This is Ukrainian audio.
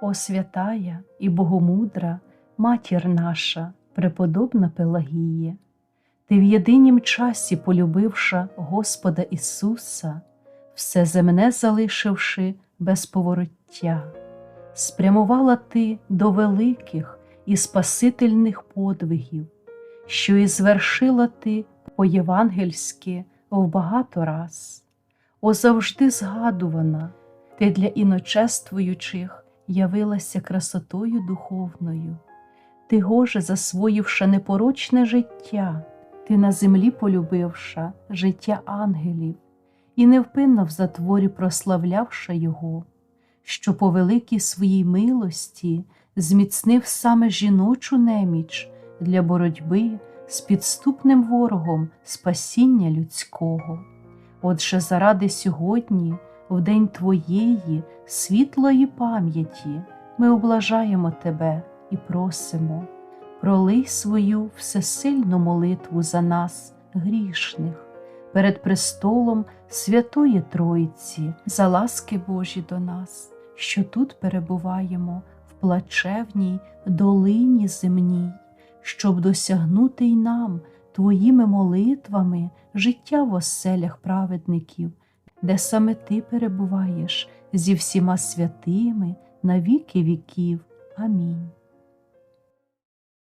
О святая і богомудра, матір наша, преподобна Пелагіє, ти в єдинім часі, полюбивша Господа Ісуса, все земне залишивши без повороття, спрямувала ти до великих і спасительних подвигів, що і звершила ти по-євангельськи в багато раз. О завжди згадувана, ти для іночествуючих явилася красотою духовною, ти гоже засвоївша непорочне життя, ти на землі полюбивша життя ангелів і невпинно в затворі прославлявша Його, що по великій своїй милості зміцнив саме жіночу неміч для боротьби з підступним ворогом спасіння людського. Отже, заради сьогодні, в день Твоєї світлої пам'яті, ми облажаємо Тебе і просимо, пролий свою всесильну молитву за нас, грішних, перед престолом Святої Тройці, за ласки Божі до нас, що тут перебуваємо в плачевній долині земній, щоб досягнути й нам Твоїми молитвами життя в оселях праведників, де саме Ти перебуваєш зі всіма святими на віки віків. Амінь.